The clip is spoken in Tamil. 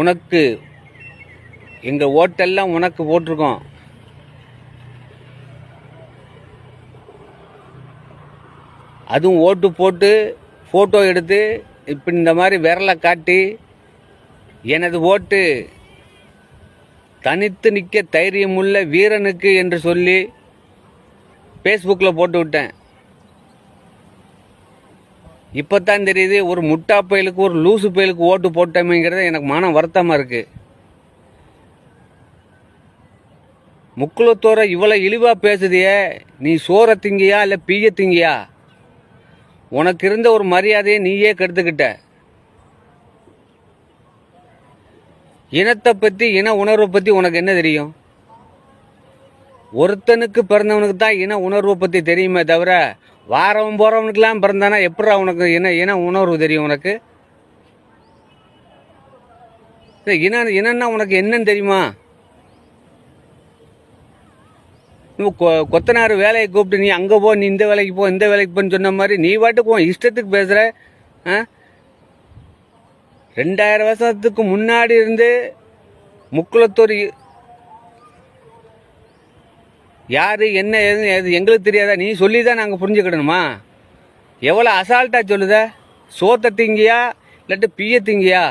உனக்கு எங்கள் ஓட்டெல்லாம் உனக்கு போட்டிருக்கோம். அதுவும் ஓட்டு போட்டு ஃபோட்டோ எடுத்து இப்போ இந்த மாதிரி விரலை காட்டி எனது ஓட்டு தனித்து நிற்க தைரியமுள்ள வீரனுக்கு என்று சொல்லி ஃபேஸ்புக்கில் போட்டு விட்டேன். இப்போ தான் தெரியுது ஒரு முட்டா பயலுக்கு ஒரு லூசு பயலுக்கு ஓட்டு போட்டோமேங்கிறது எனக்கு மன வருத்தமாக இருக்குது முக்குளத்தோரை இவ்வளோ இழிவாக பேசுதியே நீ சோற திங்கியா இல்லை பீய திங்கியா? உனக்கு இருந்த ஒரு மரியாதையை நீயே கெடுத்துக்கிட்ட. இனத்தை பற்றி இன உணர்வை பற்றி உனக்கு என்ன தெரியும்? ஒருத்தனுக்கு பிறந்தவனுக்கு தான் இன உணர்வை பற்றி தெரியுமே தவிர வாரவன் போகிறவனுக்கெல்லாம் பிறந்தானா எப்படி உனக்கு இன இன உணர்வு தெரியும் உனக்கு? இன இனன்னா உனக்கு என்னன்னு தெரியுமா? நீ கொ- கொத்தனார் வேலையை கூப்பிட்டு நீ அங்கே போ நீ இந்த வேலைக்கு போ இந்த வேலைக்கு போன்னு சொன்ன மாதிரி நீ பாட்டுக்கு உன் இஷ்டத்துக்கு பேசுகிற ஆ? ரெண்டாயிரம் வருஷத்துக்கு முன்னாடி இருந்து முக்குளத்தூர் யார் என்ன ஏது எது எங்களுக்கு தெரியாதா? நீ சொல்லி தான் நாங்கள் புரிஞ்சுக்கிடணுமா எவ்வளோ அசால்ட்டாக சொல்லுத? சோத்தை திங்கியா இல்லாட்டி பிய திங்கியா?